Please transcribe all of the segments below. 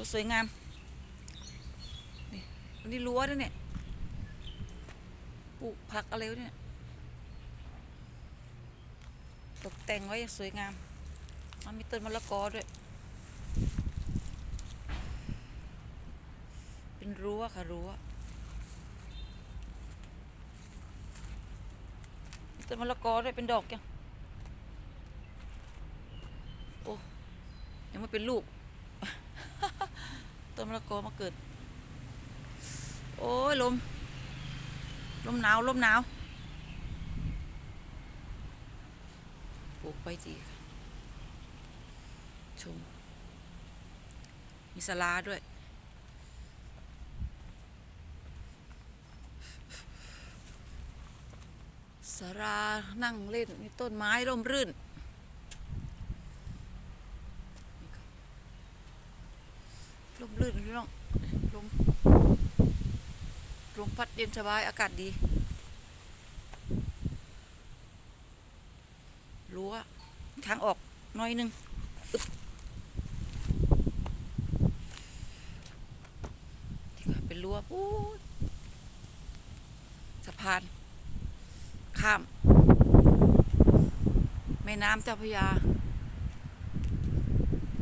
วสวยงาม นี่อันนี้รั้วด้วยเนี่ย ปลูกผักอะไรวะเนี่ย ตกแต่งไว้อย่างสวยงามมันมีต้นมะละกอด้วย เป็นรั้วค่ะรั้วต้นมะละกอด้วยเป็นดอกยังโอ้ยังไม่เป็นลูก ต้นมะละกอมาเกิด โอ้ยลม ลมหนาว ลมหนาว ปลูกไปจีชม มีสลาด้วยสารานั่งเล่นมีต้นไม้ร่มรื่น ร่มรื่นพี่น้องลมลมพัดเย็นสบายอากาศดีรั้วทางออกน้อยนึงอึ๊บนี่เป็นรั้วปู๊สะพาน ข้าม แม่น้ำเจ้าพระยา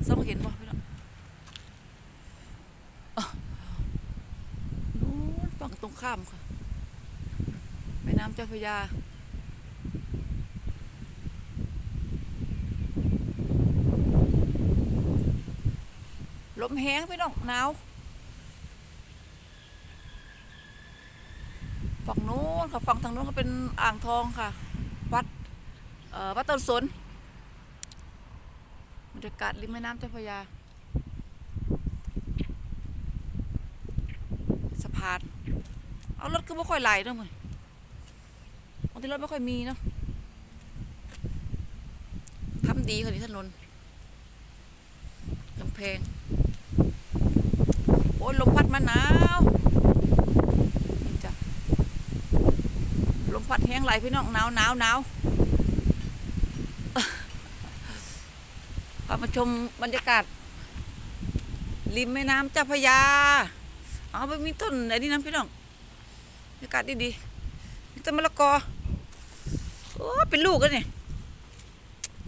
ส่องเห็นบ่พี่น้องอ้าวนู้น ฝั่งตรงข้ามค่ะแม่น้ำเจ้าพระยาลมแห้งพี่น้องหนาวฝั่งนู้นค่ะฝั่งทางนู้นก็เป็นอ่างทองค่ะ วัดวัดต้นสนบรรยากาศริมแม่น้ำเจ้าพระยา สะพาน เอารถก็ไม่ค่อยไหลเนาะมึงบางทีรถไม่ค่อยมีเนาะทำดีค่ะนี่ถนนกำแพง โอ้ยลมพัดมาหนาวนี่จ้ะลมพัดแห้งไหลพี่น้องหนาวหนาวหนาวพามาชมบรรยากาศริมแม่น้ำเจ้าพระยา เอาไปมีต้นอะไหนนี่นะพี่น้องบรรยากาศดีๆมีต้นมะละกอโอ้เป็นลูกกันเนี่ย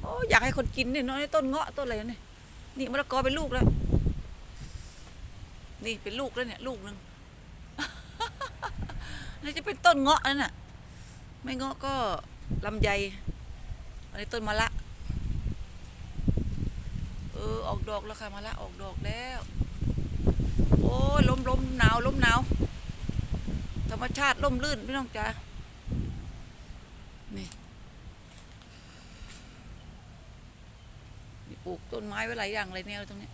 โอ้อยากให้คนกินเนี่ยน้อยต้นเงาะต้นอะไรเนี่ยนี่มะละกอเป็นลูกแล้ว นี่เป็นลูกแล้วเนี่ยลูกหนึ่งนี่จะเป็นต้นเงาะนั่นน่ะ ไม่เงาะก็ลำไยอันนี้ต้นมะละ เออออกดอกแล้วค่ะมะละออกดอกแล้ว โอ้ลมลมหนาวลมหนาวธรรมชาติล่มลื่นพี่น้องจ๋านี่นี่ปลูกต้นไม้ไว้หลายอย่างเลยเนี่ยตรงนี้